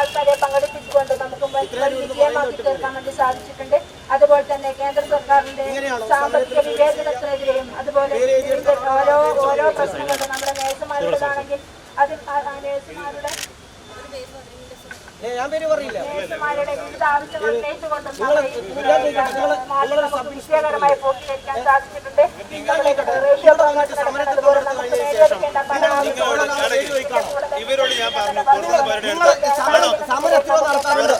ആൾക്കാരെ പങ്കെടുപ്പിച്ചുകൊണ്ട് നമുക്ക് വിജയമാക്കി തീർക്കാൻ വേണ്ടി സാധിച്ചിട്ടുണ്ട്. അതുപോലെ തന്നെ കേന്ദ്ര സർക്കാരിന്റെ സാമ്പത്തിക വിവേചനത്തിനെതിരെയും അതുപോലെ ഓരോ ഓരോ പ്രശ്നങ്ങളും നമ്മുടെ നേഴ്സുമാരുടേതാണെങ്കിൽ അത് നേഴ്സുമാരുടെ ഞാൻ പേര് പറയില്ല. വിജയകരമായി പൂർത്തീകരിക്കാൻ സാധിച്ചിട്ടുണ്ട് നമ്മുടെ റേഡിയോ പ്രവർത്തനത്തിലൂടെ നമുക്ക് നേടിയെടുക്കേണ്ട പല ആവശ്യങ്ങളും ഇവരോട് ഞാൻ പറഞ്ഞു പുറത്തുനിന്ന് പരിപാടി നിങ്ങൾ സമരം സമരം എത്ര നടത്താറുണ്ട്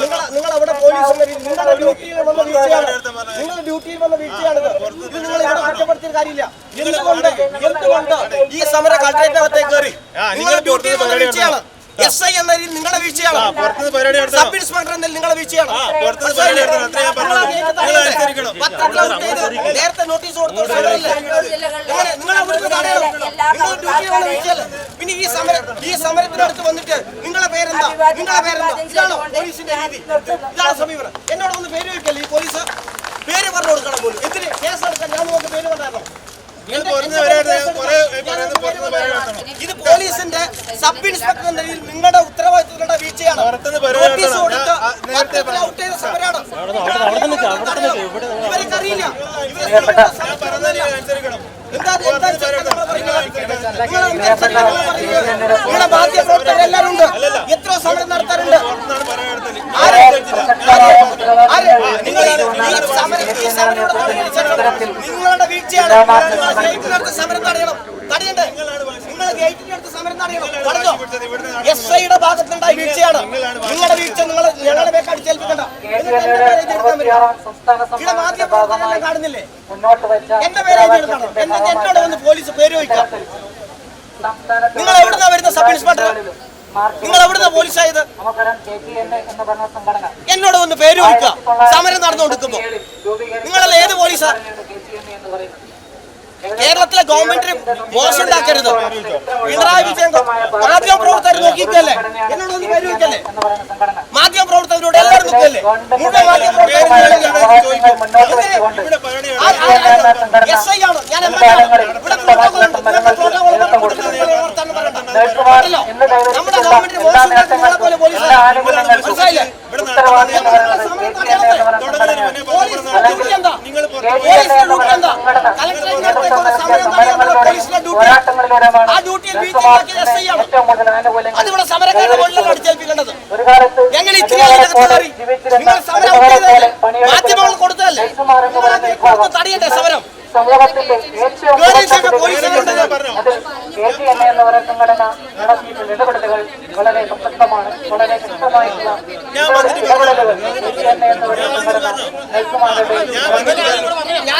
നിങ്ങൾ നിങ്ങൾ അവിടെ പോലീസ് നിങ്ങളുടെ ഡ്യൂട്ടിയിൽ വന്ന വീഴ്ചയാണ് നിങ്ങളുടെ ഡ്യൂട്ടിയിൽ വന്ന വീഴ്ചയാണിത് ഇത് നിങ്ങൾ ഇവിടെ കുറ്റപ്പെടുത്തിയ കാര്യമില്ല. എന്തുകൊണ്ട്? എന്തുകൊണ്ട്? ഈ സമരം കളക്ടറേറ്റിനകത്തേക്ക് കയറി. വന്ന വീഴ്ചയാണ് എസ് ഐ എന്ന രീതിയിൽ നിങ്ങളുടെ വീഴ്ചയാണ് സബ് ഇൻസ്പെക്ടർ എന്നതിൽ നിങ്ങളുടെ വീഴ്ചയാണ് നിങ്ങൾ നേരത്തെ നോട്ടീസ് കൊടുത്തു? നിങ്ങൾ. നിങ്ങൾ വീഴ്ചയല്ലേ? പിന്നെ ഈ സമരം ഈ സമരത്തിനടുത്ത് വന്നിട്ട് നിങ്ങളെ പേരെന്താ? നിങ്ങളെ പേരെന്താ? ഇതാണോ പോലീസിന്റെ രീതി. ഇതാണ് സമീപനം. എന്നോട് ഒന്ന് പേര് വെക്കല്ലേ ഈ പോലീസ്? പേര് പറഞ്ഞു കൊടുക്കണം പോലും. എന്തിന്? കേസ് എടുക്കാൻ ഞാൻ നോക്കി പേര് ഇത് പോലീസിന്റെ സബ് ഇൻസ്പെക്ടർ എന്ന നിലയിൽ നിങ്ങളുടെ ഉത്തരവാദിത്തങ്ങളുടെ വീഴ്ചയാണ്. നോട്ടീസ്. കൊടുത്ത് ഔട്ട് ചെയ്ത സമരമാണ്. ഇവർക്കറിയില്ല? നിങ്ങളുടെ മാധ്യമപ്രവർത്തകർ എല്ലാവരും ഉണ്ട് എത്ര സമരം നടത്താറുണ്ട്. ആരെ? ആര്? നിങ്ങൾ ഈ- ഈ സമരം ഈ സമരം ഇവിടെ തുടങ്ങിയതിന് നിങ്ങളുടെ വീഴ്ചയാണ് നിങ്ങൾ ഗേറ്റിനടുത്ത് സമരം തടയണം. തടയണ്ടേ? നിങ്ങൾ ഗേറ്റിനടുത്ത് സമരം തടയണം. തടഞ്ഞോ എസ് ഐയുടെ ഭാഗത്തുണ്ടായ വീഴ്ചയാണ്. നിങ്ങളുടെ വീഴ്ച നിങ്ങൾ ഞങ്ങളുടെ പേക്ക് അടിച്ചേൽപ്പിക്കണ്ട ഇവിടെ കാണുന്നില്ലേ? എന്റെ പേര് എന്നിട്ട് എന്നോട് വന്ന് പോലീസ് പേര് ചോദിക്കാം. നിങ്ങൾ എവിടുന്നാ വരുന്ന സബ് ഇൻസ്പെക്ടർ? നിങ്ങൾ എവിടുന്ന പോലീസായത്? എന്നോട് വന്ന് പേര് ചോദിക്കാം സമരം നടന്നുകൊടുക്കുമ്പോ. നിങ്ങളല്ല ഏത് പോലീസാ കെ ടി എൻ എ എന്ന് പറയുന്നത് കേരളത്തിലെ ഗവൺമെന്റിന് മോശം ഉണ്ടാക്കരുത് പിണറായി വിജയൻ മാധ്യമ പ്രവർത്തകർ നോക്കിക്കല്ലേ എന്നോട് ഒന്ന് മാധ്യമ പ്രവർത്തകരോട് എല്ലാവരും നോക്കല്ലേ മുഴുവൻ മാധ്യമ പ്രവർത്തകർ എസ് ഐ ആണ് ഞാൻ എം എൽ എ ആണ് ഇവിടെ പ്രോട്ടോകോൾ? നമ്മുടെ മോശം നിങ്ങളെ പോലെ പോലീസ് മനസ്സിലായില്ലേ പോലീസിന്റെ എന്താ പോലീസിന്റെ ഡ്യൂട്ടി എന്താ? കളക്ടറേറ്റിനകത്തേക്ക് ഒരു സമരം നടത്തുമ്പോൾ പോലീസിന്റെ ഡ്യൂട്ടി പോരാട്ടങ്ങളിലൂടെയാണ് ആ ഡ്യൂട്ടിയിൽ വീഴ്ചയാക്കിയത് എസ് ഐ ആണ്. അതിവിടെ സമരക്കാരുടെ മുകളിലാണ് അടിച്ചേൽപ്പിക്കേണ്ടത്. ഇത്തിരി അതിനകത്ത് കയറി നിങ്ങൾ സമരം മാധ്യമങ്ങൾ കൊടുത്തതല്ലേ? തടയണ്ടേ സമരം സമൂഹത്തിന്റെ ഏറ്റവും കേറി ചെന്ന് പോലീസിനെ അതിൽ കെ ടി എൻ എ എന്ന് പറയുന്ന സംഘടന നടത്തിയിട്ടുള്ള ഇടപെടലുകൾ വളരെ പ്രസക്തമാണ് വളരെ ശക്തമായിട്ടുള്ള ഇടപെടലുകൾ കെ ടി എൻ എ എന്ന് പറയുന്ന സംഘടന നയിക്കുമാരുടെ ഞാൻ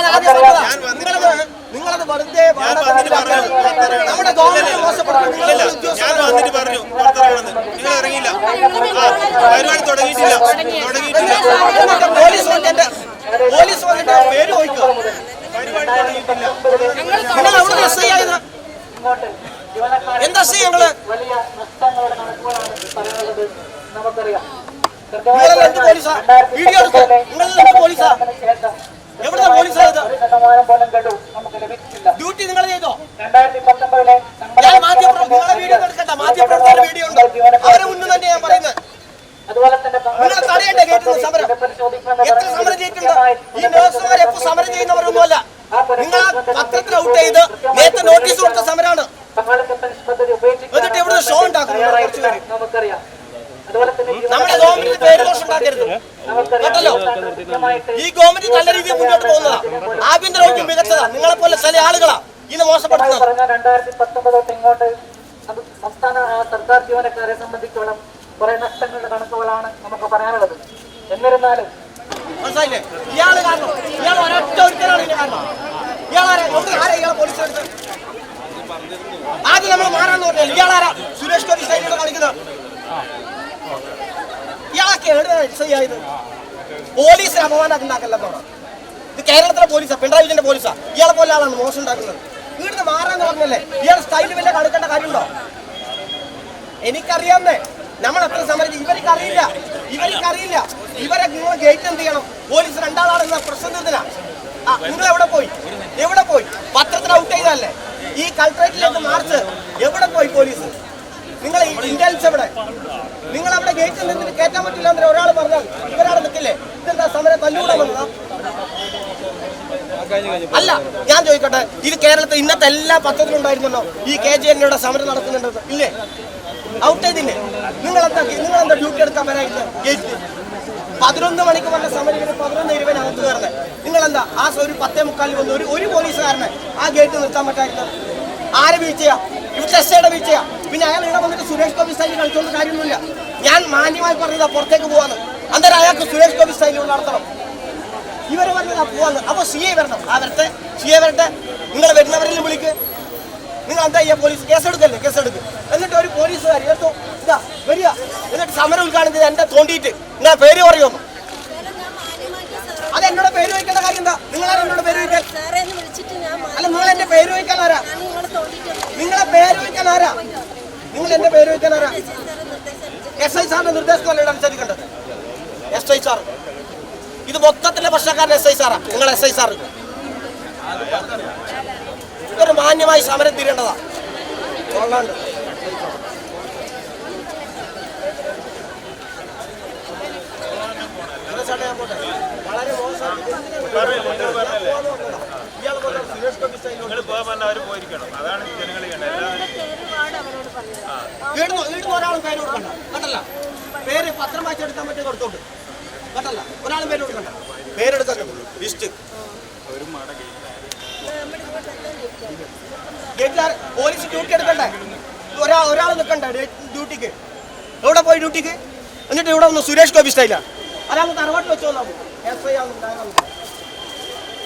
ആദ്യം പറഞ്ഞതാ. നിങ്ങളത് വെറുതെ. നമ്മുടെ ഗവൺമെന്റ് വന്നിട്ട് പറഞ്ഞു നിങ്ങൾ ഇറങ്ങിയില്ല പരിപാടി തുടങ്ങിയിട്ടില്ല തുടങ്ങിയിട്ടില്ല പോലീസ് വന്നിട്ട് പോലീസ് വന്നിട്ട് പേര് ചോദിക്കുക നിങ്ങൾ അവിടെ എസ് ഐ ജീവനക്കാരെ എന്താ ഐ ഞങ്ങൾ? ഡ്യൂട്ടി നിങ്ങൾ ചെയ്തോ? ഞാൻ മാധ്യമപ്രവർത്തകർ വീഡിയോ എടുക്കണ്ട. മാധ്യമപ്രവർത്തകരുടെ വീഡിയോ ഉണ്ട് അവരെ മുന്നിൽ തന്നെ ഞാൻ പറയുന്നത്. നിങ്ങൾ തടയണ്ടേ സമരം. എത്ര സമരം ചെയ്തിട്ടുണ്ട്? ഈ നഴ്സുമാർ എപ്പോ സമരം ചെയ്യുന്നവരൊന്നുമല്ല. നിങ്ങൾ ആ പത്രത്തിൽ ഔട്ട് ചെയ്ത് നേരത്തെ നോട്ടീസ് കൊടുത്ത സമരമാണ് പദ്ധതി ഉപേക്ഷിക്കാൻ എന്നിട്ട് ഇവിടെ ഷോ ഉണ്ടാക്കുന്നു ഇവിടെ കുറച്ച് പേര്. നമുക്കറിയാം അതുപോലെ തന്നെ നമ്മുടെ ഗവൺമെന്റ് പേര് ദോഷം ഉണ്ടാക്കരുത് കേട്ടല്ലോ കൃത്യമായിട്ട് ഈ ഗവൺമെന്റ് നല്ല രീതിയിൽ മുന്നോട്ട് പോകുന്നതാ. ആഭ്യന്തര വകുപ്പ് മികച്ചതാ. നിങ്ങളെ പോലെ ചില ആളുകളാ ഇത് മോശപ്പെടുത്തുന്നത്. പറഞ്ഞ രണ്ടായിരത്തി പത്തൊമ്പത് ഇങ്ങോട്ട് സംസ്ഥാന സർക്കാർ ജീവനക്കാരെ സംബന്ധിച്ചോളം കുറെ നഷ്ടങ്ങളുടെ കണക്കുകളാണ് നമുക്ക് പറയാനുള്ളത്. എന്നിരുന്നാലും മനസ്സിലായില്ലേ? ഇയാൾ കാരണം ഇയാൾ ഒരൊറ്റ ഒരുത്തരാണ് ഇതിന് കാരണം. ഇയാളാരാ എവിടെ ആരാ ഇയാളെ പോലീസ് എടുത്ത്? ആദ്യം നമ്മൾ മാറാന്ന് പറഞ്ഞാൽ ഇയാളാരാ സുരേഷ് ഗോപി കാണിക്കുന്നത് ഇയാളൊക്കെ എവിടെയാണ്? ആയത്? പോലീസിന് അപമാനം ഉണ്ടാക്കല്ലെന്നാണ് ഇത് കേരളത്തിലെ പോലീസാ പിണറായി വിജയന്റെ പോലീസാ. ഇയാളെ പോലെ ആളാണ് മോശം ഉണ്ടാക്കുന്നത്. ഇവിടുന്ന് മാറാന്ന് പറഞ്ഞല്ലേ ഇയാൾ സ്റ്റൈൽ വല്ല കടുക്കേണ്ട കാര്യമുണ്ടോ? എനിക്കറിയാമെന്നേ നമ്മൾ എത്ര സമരം. ഇവർക്ക് അറിയില്ല ഇവർക്ക് അറിയില്ല ഇവരെ നിങ്ങൾ ഗേറ്റ് എന്ത് ചെയ്യണം? പോലീസ് രണ്ടാളാണ് പ്രശ്നം നിങ്ങൾ എവിടെ പോയി? എവിടെ പോയി? പത്രത്തിൽ ഔട്ട് ചെയ്തല്ലേ ഈ കളക്ടറേറ്റിലേക്ക് മാർച്ച് എവിടെ പോയി പോലീസ്? നിങ്ങൾ ഇന്റലിജൻസ് എവിടെ? നിങ്ങൾ അവിടെ ഗേറ്റിൽ നിന്ന് കയറ്റാൻ പറ്റില്ല എന്ന് ഒരാൾ പറഞ്ഞാൽ ഇവരാൾ നിൽക്കില്ലേ? ഇതെന്താ സമരം തല്ലൂടെ അല്ല ഞാൻ ചോദിക്കട്ടെ ഇത് കേരളത്തിൽ ഇന്നത്തെ എല്ലാ പത്രത്തിലും ഉണ്ടായിരുന്നല്ലോ? ഈ കെ ജി എന്നോട് സമരം നടക്കുന്നുണ്ട് ഇല്ലേ? ഔട്ട് ചെയ്തില്ലേ? നിങ്ങൾ എന്താ നിങ്ങൾ എന്താ ഡ്യൂട്ടി എടുക്കാൻ വരാനില്ല? പതിനൊന്ന് മണിക്ക് വന്ന സമരം ഇവർ പതിനൊന്ന് ഇരുപതിന് അകത്ത് കയറുന്നത് നിങ്ങൾ എന്താ ആ ഒരു പത്തേ മുക്കാലിൽ വന്ന് ഒരു ഒരു പോലീസുകാരനെ ആ ഗേറ്റ് നിർത്താൻ പറ്റായിരുന്നത് ആരെ വീഴ്ചയാ? ഇവിടുത്തെ എസ് വീഴ്ചയാ? പിന്നെ അയാൾ ഇവിടെ വന്നിട്ട് സുരേഷ് ഗോപി സ്റ്റൈലിൽ കളിച്ചോണ്ട് കാര്യമൊന്നുമില്ല. ഞാൻ മാന്യമായി പറഞ്ഞതാ പുറത്തേക്ക് പോവാന്ന്. അന്നേരം അയാൾക്ക് സുരേഷ് ഗോപി സ്റ്റൈലിൽ നടത്തണം. ഇവർ പറഞ്ഞതാ പോവാന്ന്. അപ്പൊ സി ഐ വരണം. ആ വരട്ടെ. സി ഐ വരട്ടെ. നിങ്ങൾ വരുന്നവരെല്ലാം വിളിക്ക്. നിങ്ങൾ എന്താ ചെയ്യാ? പോലീസ് കേസെടുക്കല്ലേ? കേസെടുക്ക്. എന്നിട്ട് ഒരു പോലീസുകാർ എടുത്തോ. ഇതാ വരിക. എന്നിട്ട് സമരം ഉദ്ഘാടനം എന്റെ തോണ്ടിയിട്ട് നിങ്ങൾ പേര് പറയുമോ അത് എന്നോട് പേര് വയ്ക്കേണ്ട കാര്യം എന്താ? നിങ്ങളാരും എന്നോട് പേര് വയ്ക്കാൻ? അല്ല നിങ്ങൾ എന്റെ പേര് വയ്ക്കാൻ ആരാ? നിങ്ങളെ പേര് വയ്ക്കാൻ ആരാ? നിങ്ങൾ എന്റെ പേര് വയ്ക്കാൻ ആരാ? എസ് ഐ സാറിന്റെ നിർദ്ദേശമല്ലേ അനുസരിക്കേണ്ടത് എസ് ഐ സാർ ഇത് മൊത്തത്തിലെ പ്രശ്നക്കാരൻ എസ് ഐ സാറാ നിങ്ങൾ എസ് ഐ സാർ ഇതൊരു മാന്യമായി സമരം തീരേണ്ടതാ കൊള്ളാണ്ട്. വളരെ മോശം. ഒരാളും പേര് കൊടുക്കണ്ട കണ്ടല്ല പേര് പത്രം വായിച്ചെടുക്കാൻ പറ്റിയ കൊടുത്തോണ്ട് ലിസ്റ്റ് പോലീസ് ഡ്യൂട്ടി എടുക്കണ്ടേ? ഒരാൾ ഒരാൾ നിൽക്കണ്ടേ ഡ്യൂട്ടിക്ക് എവിടെ പോയി ഡ്യൂട്ടിക്ക് എന്നിട്ട് ഇവിടെ ഒന്ന് സുരേഷ് ഗോപി സ്റ്റൈലാ അതാണ് തറവാട്ട് വെച്ചോളാം. S I ആവുന്നുണ്ടായിരുന്നു